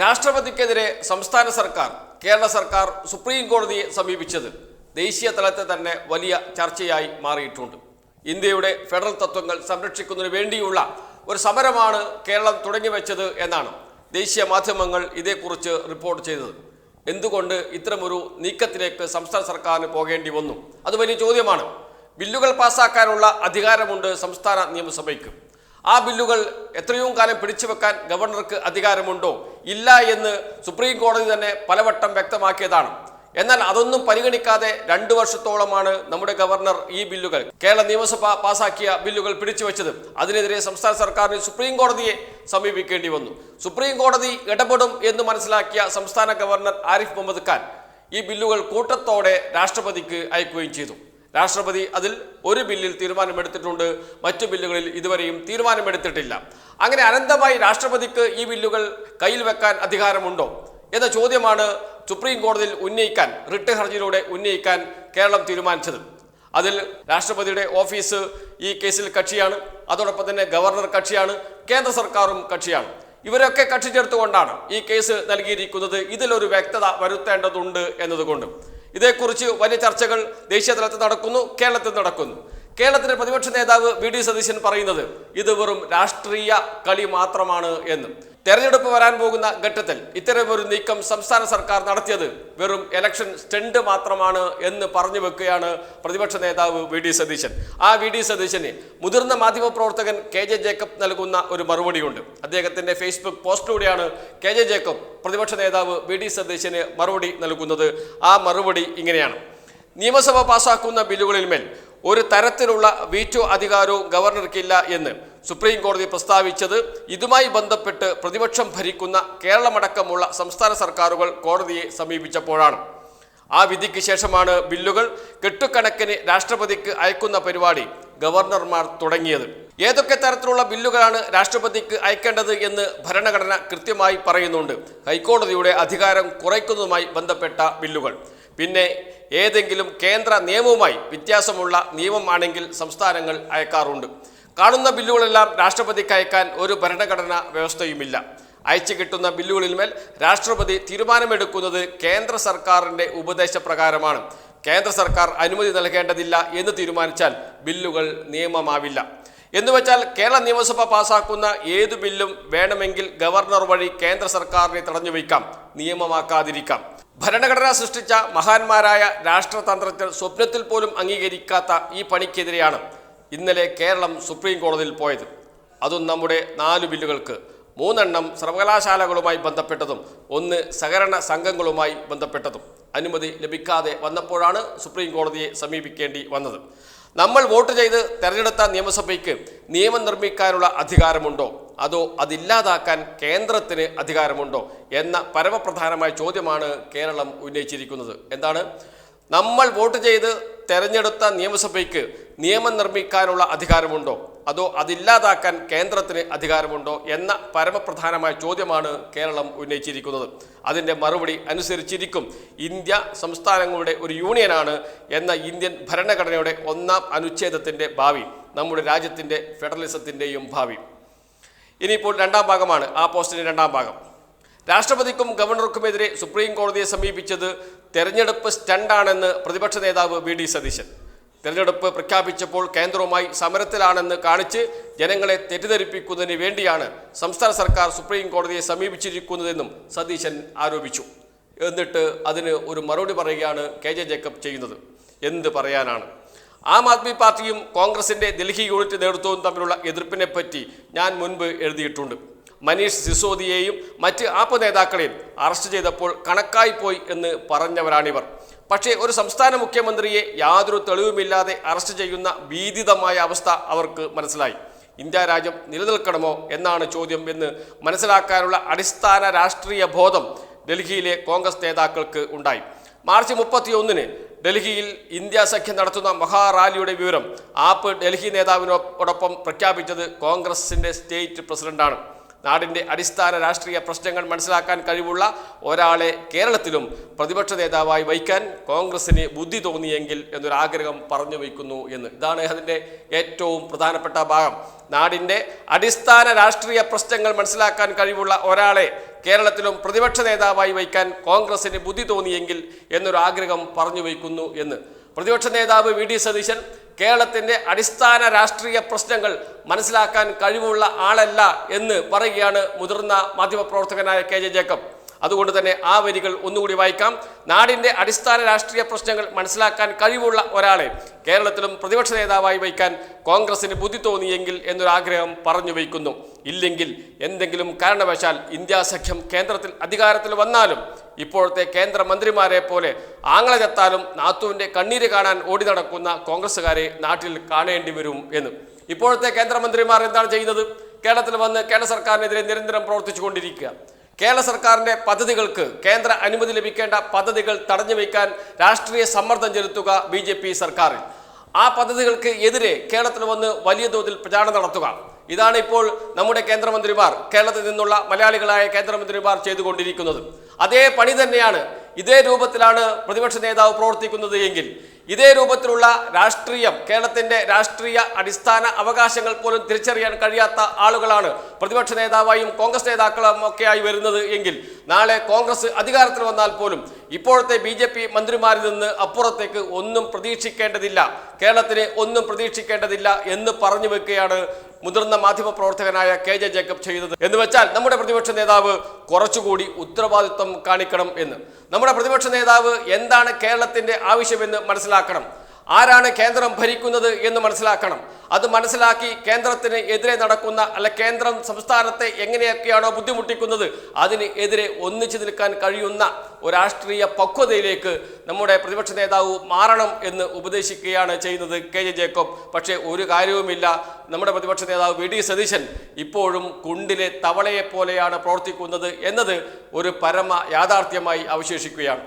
രാഷ്ട്രപതിക്കെതിരെ സംസ്ഥാന സർക്കാർ കേരള സർക്കാർ സുപ്രീം കോടതിയെ സമീപിച്ചത് ദേശീയ തലത്തിൽ തന്നെ വലിയ ചർച്ചയായി മാറിയിട്ടുണ്ട്. ഇന്ത്യയുടെ ഫെഡറൽ തത്വങ്ങൾ സംരക്ഷിക്കുന്നതിന് വേണ്ടിയുള്ള ഒരു സമരമാണ് കേരളം തുടങ്ങിവെച്ചത് എന്നാണ് ദേശീയ മാധ്യമങ്ങൾ ഇതേക്കുറിച്ച് റിപ്പോർട്ട് ചെയ്തത്. എന്തുകൊണ്ട് ഇത്തരമൊരു നീക്കത്തിലേക്ക് സംസ്ഥാന സർക്കാരിന് പോകേണ്ടി വന്നു? അത് വലിയ ചോദ്യമാണ്. ബില്ലുകൾ പാസ്സാക്കാനുള്ള അധികാരമുണ്ട് സംസ്ഥാന നിയമസഭയ്ക്ക്. ആ ബില്ലുകൾ എത്രയും കാലം പിടിച്ചു വെക്കാൻ ഗവർണർക്ക് അധികാരമുണ്ടോ ഇല്ല എന്ന് സുപ്രീം കോടതി തന്നെ പലവട്ടം വ്യക്തമാക്കിയതാണ്. എന്നാൽ അതൊന്നും പരിഗണിക്കാതെ രണ്ടു വർഷത്തോളമാണ് നമ്മുടെ ഗവർണർ ഈ ബില്ലുകൾ കേരള നിയമസഭ പാസാക്കിയ ബില്ലുകൾ പിടിച്ചുവെച്ചത്. അതിനെതിരെ സംസ്ഥാന സർക്കാരിന് സുപ്രീം കോടതിയെ സമീപിക്കേണ്ടി വന്നു. സുപ്രീം കോടതി ഇടപെടും എന്ന് മനസ്സിലാക്കിയ സംസ്ഥാന ഗവർണർ ആരിഫ് മുഹമ്മദ് ഖാൻ ഈ ബില്ലുകൾ കൂട്ടത്തോടെ രാഷ്ട്രപതിക്ക് അയക്കുകയും ചെയ്തു. രാഷ്ട്രപതി അതിൽ ഒരു ബില്ലിൽ തീരുമാനമെടുത്തിട്ടുണ്ട്. മറ്റു ബില്ലുകളിൽ ഇതുവരെയും തീരുമാനമെടുത്തിട്ടില്ല. അങ്ങനെ അനന്തമായി രാഷ്ട്രപതിക്ക് ഈ ബില്ലുകൾ കയ്യിൽ വെക്കാൻ അധികാരമുണ്ടോ? എന്ന ചോദ്യമാണ് സുപ്രീം കോടതിയിൽ ഉന്നയിക്കാൻ റിട്ട് ഹർജിയിലൂടെ ഉന്നയിക്കാൻ കേരളം തീരുമാനിച്ചത്. അതിൽ രാഷ്ട്രപതിയുടെ ഓഫീസ് ഈ കേസിൽ കക്ഷിയാണ്. അതോടൊപ്പം തന്നെ ഗവർണർ കക്ഷിയാണ്. കേന്ദ്ര സർക്കാരും കക്ഷിയാണ്. ഇവരൊക്കെ കക്ഷി ചേർത്തുകൊണ്ടാണ് ഈ കേസ് നൽകിയിരിക്കുന്നത്. ഇതിലൊരു വ്യക്തത വരുത്തേണ്ടതുണ്ട് എന്നതുകൊണ്ട്. ഇതേക്കുറിച്ച് വലിയ ചർച്ചകൾ ദേശീയ തലത്തിൽ നടക്കുന്നു കേരളത്തിൽ നടക്കുന്നു. കേരളത്തിലെ പ്രതിപക്ഷ നേതാവ് വി ഡി സതീശൻ പറയുന്നത് ഇത് വെറും രാഷ്ട്രീയ കളി മാത്രമാണ് എന്ന്. തെരഞ്ഞെടുപ്പ് വരാൻ പോകുന്ന ഘട്ടത്തിൽ ഇത്തരമൊരു നീക്കം സംസ്ഥാന സർക്കാർ നടത്തിയത് വെറും ഇലക്ഷൻ സ്റ്റണ്ട് മാത്രമാണ് എന്ന് പറഞ്ഞു വെക്കുകയാണ് പ്രതിപക്ഷ നേതാവ് വി ഡി സതീശൻ. ആ വി ഡി സതീശന് മുതിർന്ന മാധ്യമപ്രവർത്തകൻ കെ ജെ ജേക്കബ് നൽകുന്ന ഒരു മറുപടിയുണ്ട്. അദ്ദേഹത്തിന്റെ ഫേസ്ബുക്ക് പോസ്റ്റിലൂടെയാണ് കെ ജെ ജേക്കബ് പ്രതിപക്ഷ നേതാവ് വി ഡി സതീശന് മറുപടി നൽകുന്നത്. ആ മറുപടി ഇങ്ങനെയാണ്. നിയമസഭ പാസാക്കുന്ന ബില്ലുകളിൽ മേൽ ഒരു തരത്തിലുള്ള വീറ്റോ അധികാരവും ഗവർണർക്കില്ല എന്ന് സുപ്രീം കോടതി പ്രസ്താവിച്ചത് ഇതുമായി ബന്ധപ്പെട്ട് പ്രതിപക്ഷം ഭരിക്കുന്ന കേരളമടക്കമുള്ള സംസ്ഥാന സർക്കാരുകൾ കോടതിയെ സമീപിച്ചപ്പോഴാണ്. ആ വിധിക്ക് ശേഷമാണ് ബില്ലുകൾ കെട്ടുകണക്കിന് രാഷ്ട്രപതിക്ക് അയക്കുന്ന പരിപാടി ഗവർണർമാർ തുടങ്ങിയത്. ഏതൊക്കെ തരത്തിലുള്ള ബില്ലുകളാണ് രാഷ്ട്രപതിക്ക് അയക്കേണ്ടത് എന്ന് ഭരണഘടന കൃത്യമായി പറയുന്നുണ്ട്. ഹൈക്കോടതിയുടെ അധികാരം കുറയ്ക്കുന്നതുമായി ബന്ധപ്പെട്ട ബില്ലുകൾ. പിന്നെ ഏതെങ്കിലും കേന്ദ്ര നിയമവുമായി വ്യത്യാസമുള്ള നിയമമാണെങ്കിൽ സംസ്ഥാനങ്ങൾ അയക്കാറുണ്ട്. കാണുന്ന ബില്ലുകളെല്ലാം രാഷ്ട്രപതിക്ക് അയക്കാൻ ഒരു ഭരണഘടനാ വ്യവസ്ഥയുമില്ല. അയച്ചു കിട്ടുന്ന ബില്ലുകളിന്മേൽ രാഷ്ട്രപതി തീരുമാനമെടുക്കുന്നത് കേന്ദ്ര സർക്കാരിന്റെ ഉപദേശപ്രകാരമാണ്. കേന്ദ്ര സർക്കാർ അനുമതി നൽകേണ്ടതില്ല എന്ന് തീരുമാനിച്ചാൽ ബില്ലുകൾ നിയമമാവില്ല. എന്നുവെച്ചാൽ കേരള നിയമസഭ പാസാക്കുന്ന ഏതു ബില്ലും വേണമെങ്കിൽ ഗവർണർ വഴി കേന്ദ്ര സർക്കാരിനെ തടഞ്ഞു വയ്ക്കാം. നിയമമാക്കാതിരിക്കാം. ഭരണഘടന സൃഷ്ടിച്ച മഹാന്മാരായ രാഷ്ട്രതന്ത്രജ്ഞർ സ്വപ്നത്തിൽ പോലും അംഗീകരിക്കാത്ത ഈ പണിക്കെതിരെയാണ് ഇന്നലെ കേരളം സുപ്രീം കോടതിയിൽ പോയത്. അതും നമ്മുടെ നാല് ബില്ലുകൾക്ക്. മൂന്നെണ്ണം സർവകലാശാലകളുമായി ബന്ധപ്പെട്ടതും ഒന്ന് സഹകരണ സംഘങ്ങളുമായി ബന്ധപ്പെട്ടതും. അനുമതി ലഭിക്കാതെ വന്നപ്പോഴാണ് സുപ്രീം കോടതിയെ സമീപിക്കേണ്ടി വന്നത്. നമ്മൾ വോട്ട് ചെയ്ത് തെരഞ്ഞെടുത്ത നിയമസഭയ്ക്ക് നിയമം നിർമ്മിക്കാനുള്ള അധികാരമുണ്ടോ? അതോ അതില്ലാതാക്കാൻ കേന്ദ്രത്തിന് അധികാരമുണ്ടോ? എന്ന പരമപ്രധാനമായ ചോദ്യമാണ് കേരളം ഉന്നയിച്ചിരിക്കുന്നത്. എന്താണ്? നമ്മൾ വോട്ട് ചെയ്ത് തെരഞ്ഞെടുത്ത നിയമസഭയ്ക്ക് നിയമം നിർമ്മിക്കാനുള്ള അധികാരമുണ്ടോ? അതോ അതില്ലാതാക്കാൻ കേന്ദ്രത്തിന് അധികാരമുണ്ടോ എന്ന പരമപ്രധാനമായ ചോദ്യമാണ് കേരളം ഉന്നയിച്ചിരിക്കുന്നത്. അതിന്റെ മറുപടി അനുസരിച്ചിരിക്കും. ഇന്ത്യ സംസ്ഥാനങ്ങളുടെ ഒരു യൂണിയനാണ് എന്ന ഇന്ത്യൻ ഭരണഘടനയുടെ ഒന്നാം അനുച്ഛേദത്തിന്റെ ഭാവി നമ്മുടെ രാജ്യത്തിന്റെ ഫെഡറലിസത്തിന്റെയും ഭാവി. ഇനിയിപ്പോൾ രണ്ടാം ഭാഗമാണ് ആ പോസ്റ്റിന്റെ രണ്ടാം ഭാഗം. രാഷ്ട്രപതിക്കും ഗവർണർക്കുമെതിരെ സുപ്രീം കോടതിയെ സമീപിച്ചത് തെരഞ്ഞെടുപ്പ് സ്റ്റണ്ടാണെന്ന് പ്രതിപക്ഷ നേതാവ് വി ഡി സതീശൻ. തെരഞ്ഞെടുപ്പ് പ്രഖ്യാപിച്ചപ്പോൾ കേന്ദ്രവുമായി സമരത്തിലാണെന്ന് കാണിച്ച് ജനങ്ങളെ തെറ്റിദ്ധരിപ്പിക്കുന്നതിന് വേണ്ടിയാണ് സംസ്ഥാന സർക്കാർ സുപ്രീം കോടതിയെ സമീപിച്ചിരിക്കുന്നതെന്നും സതീശൻ ആരോപിച്ചു. എന്നിട്ട് അതിന് ഒരു മറുപടി പറയുകയാണ് കെ ജെ ജേക്കബ് ചെയ്യുന്നത്. എന്ത് പറയാനാണ്? ആം ആദ്മി പാർട്ടിയും കോൺഗ്രസിന്റെ ഡൽഹി യൂണിറ്റ് നേതൃത്വവും തമ്മിലുള്ള എതിർപ്പിനെ പറ്റി ഞാൻ മുൻപ് എഴുതിയിട്ടുണ്ട്. മനീഷ് സിസോദിയെയും മറ്റ് ആപ്പ് നേതാക്കളെയും അറസ്റ്റ് ചെയ്തപ്പോൾ കണക്കായിപ്പോയി എന്ന് പറഞ്ഞവരാണിവർ. പക്ഷേ ഒരു സംസ്ഥാന മുഖ്യമന്ത്രിയെ യാതൊരു തെളിവുമില്ലാതെ അറസ്റ്റ് ചെയ്യുന്ന ഭീതിതമായ അവസ്ഥ അവർക്ക് മനസ്സിലായി. ഇന്ത്യ രാജ്യം നിലനിൽക്കണമോ എന്നാണ് ചോദ്യം എന്ന് മനസ്സിലാക്കാനുള്ള അടിസ്ഥാന രാഷ്ട്രീയ ബോധം ഡൽഹിയിലെ കോൺഗ്രസ് നേതാക്കൾക്ക് ഉണ്ടായി. മാർച്ച് മുപ്പത്തിയൊന്നിന് ഡൽഹിയിൽ ഇന്ത്യ സഖ്യം നടത്തുന്ന മഹാറാലിയുടെ വിവരം ആപ്പ് ഡൽഹി നേതാവിനോടൊപ്പം പ്രഖ്യാപിച്ചത് കോൺഗ്രസിന്റെ സ്റ്റേറ്റ് പ്രസിഡന്റാണ്. നാടിന്റെ അടിസ്ഥാന രാഷ്ട്രീയ പ്രശ്നങ്ങൾ മനസ്സിലാക്കാൻ കഴിവുള്ള ഒരാളെ കേരളത്തിലും പ്രതിപക്ഷ നേതാവായി വഹിക്കാൻ കോൺഗ്രസിന് ബുദ്ധി തോന്നിയെങ്കിൽ എന്നൊരാഗ്രഹം പറഞ്ഞു വയ്ക്കുന്നു എന്ന്. ഇതാണ് അതിന്റെ ഏറ്റവും പ്രധാനപ്പെട്ട ഭാഗം. നാടിന്റെ അടിസ്ഥാന രാഷ്ട്രീയ പ്രശ്നങ്ങൾ മനസ്സിലാക്കാൻ കഴിവുള്ള ഒരാളെ കേരളത്തിലും പ്രതിപക്ഷ നേതാവായി വയ്ക്കാൻ കോൺഗ്രസിന് ബുദ്ധി തോന്നിയെങ്കിൽ എന്നൊരാഗ്രഹം പറഞ്ഞു വയ്ക്കുന്നു എന്ന്. പ്രതിപക്ഷ നേതാവ് വി. ഡി. സതീശൻ കേരളത്തിന്റെ അടിസ്ഥാന രാഷ്ട്രീയ പ്രശ്നങ്ങൾ മനസ്സിലാക്കാൻ കഴിവുള്ള ആളല്ല എന്ന് പറയുകയാണ് മുതിർന്ന മാധ്യമപ്രവർത്തകനായ കെ ജെ ജേക്കബ്. അതുകൊണ്ട് തന്നെ ആ വരികൾ ഒന്നുകൂടി വായിക്കാം. നാടിന്റെ അടിസ്ഥാന രാഷ്ട്രീയ പ്രശ്നങ്ങൾ മനസ്സിലാക്കാൻ കഴിവുള്ള ഒരാളെ കേരളത്തിലും പ്രതിപക്ഷ നേതാവായി വയ്ക്കാൻ കോൺഗ്രസിന് ബുദ്ധി തോന്നിയെങ്കിൽ എന്നൊരാഗ്രഹം പറഞ്ഞു വയ്ക്കുന്നു. ഇല്ലെങ്കിൽ എന്തെങ്കിലും കാരണവശാൽ ഇന്ത്യാ സഖ്യം കേന്ദ്രത്തിൽ അധികാരത്തിൽ വന്നാലും ഇപ്പോഴത്തെ കേന്ദ്രമന്ത്രിമാരെ പോലെ ആങ്ങളെത്താലും നാത്തുവിന്റെ കണ്ണീര് കാണാൻ ഓടി നടക്കുന്ന കോൺഗ്രസ്സുകാരെ നാട്ടിൽ കാണേണ്ടി വരും എന്ന്. ഇപ്പോഴത്തെ കേന്ദ്രമന്ത്രിമാർ എന്താണ് ചെയ്യുന്നത്? കേരളത്തിൽ വന്ന് കേരള സർക്കാരിനെതിരെ നിരന്തരം പ്രവർത്തിച്ചു കൊണ്ടിരിക്കുക കേരള സർക്കാരിന്റെ പദ്ധതികൾക്ക് കേന്ദ്ര അനുമതി ലഭിക്കേണ്ട പദ്ധതികൾ തടഞ്ഞു വയ്ക്കാൻ രാഷ്ട്രീയ സമ്മർദ്ദം ചെലുത്തുക ബി ജെ പി സർക്കാരിൽ. ആ പദ്ധതികൾക്ക് എതിരെ കേരളത്തിൽ വന്ന് വലിയ തോതിൽ പ്രചാരണം നടത്തുക. ഇതാണ് ഇപ്പോൾ നമ്മുടെ കേന്ദ്രമന്ത്രിമാർ കേരളത്തിൽ നിന്നുള്ള മലയാളികളായ കേന്ദ്രമന്ത്രിമാർ ചെയ്തുകൊണ്ടിരിക്കുന്നത്. അതേ പണി തന്നെയാണ് ഇതേ രൂപത്തിലാണ് പ്രതിപക്ഷ നേതാവ് പ്രവർത്തിക്കുന്നത് എങ്കിൽ ഇതേ രൂപത്തിലുള്ള രാഷ്ട്രീയം കേരളത്തിന്റെ രാഷ്ട്രീയ അടിസ്ഥാന അവകാശങ്ങൾ പോലും തിരിച്ചറിയാൻ കഴിയാത്ത ആളുകളാണ് പ്രതിപക്ഷ നേതാവായും കോൺഗ്രസ് നേതാക്കളും ഒക്കെയായി വരുന്നത് എങ്കിൽ നാളെ കോൺഗ്രസ് അധികാരത്തിൽ വന്നാൽ പോലും ഇപ്പോഴത്തെ ബി ജെ പി മന്ത്രിമാരിൽ നിന്ന് അപ്പുറത്തേക്ക് ഒന്നും പ്രതീക്ഷിക്കേണ്ടതില്ല. കേരളത്തിന് ഒന്നും പ്രതീക്ഷിക്കേണ്ടതില്ല എന്ന് പറഞ്ഞു വെക്കുകയാണ് മുതിർന്ന മാധ്യമപ്രവർത്തകനായ കെ ജെ ജേക്കബ് ചെയ്തത് എന്ന് വെച്ചാൽ നമ്മുടെ പ്രതിപക്ഷ നേതാവ് കുറച്ചുകൂടി ഉത്തരവാദിത്വം കാണിക്കണം എന്ന്. നമ്മുടെ പ്രതിപക്ഷ നേതാവ് എന്താണ് കേരളത്തിന്റെ ആവശ്യമെന്ന് മനസ്സിലാക്കണം. ആരാണ് കേന്ദ്രം ഭരിക്കുന്നത് എന്ന് മനസ്സിലാക്കണം. അത് മനസ്സിലാക്കി കേന്ദ്രത്തിന് എതിരെ നടക്കുന്ന അല്ല കേന്ദ്രം സംസ്ഥാനത്തെ എങ്ങനെയൊക്കെയാണോ ബുദ്ധിമുട്ടിക്കുന്നത് അതിന് എതിരെ ഒന്നിച്ചു നിൽക്കാൻ കഴിയുന്ന ഒരു രാഷ്ട്രീയ പക്വതയിലേക്ക് നമ്മുടെ പ്രതിപക്ഷ നേതാവ് മാറണം എന്ന് ഉപദേശിക്കുകയാണ് ചെയ്യുന്നത് കെ ജെ ജേക്കബ്. പക്ഷേ ഒരു കാര്യവുമില്ല. നമ്മുടെ പ്രതിപക്ഷ നേതാവ് വി ഡി സതീശൻ ഇപ്പോഴും കുണ്ടിലെ തവളയെ പോലെയാണ് പ്രവർത്തിക്കുന്നത് എന്നത് ഒരു പരമ യാഥാർത്ഥ്യമായി അവശേഷിക്കുകയാണ്.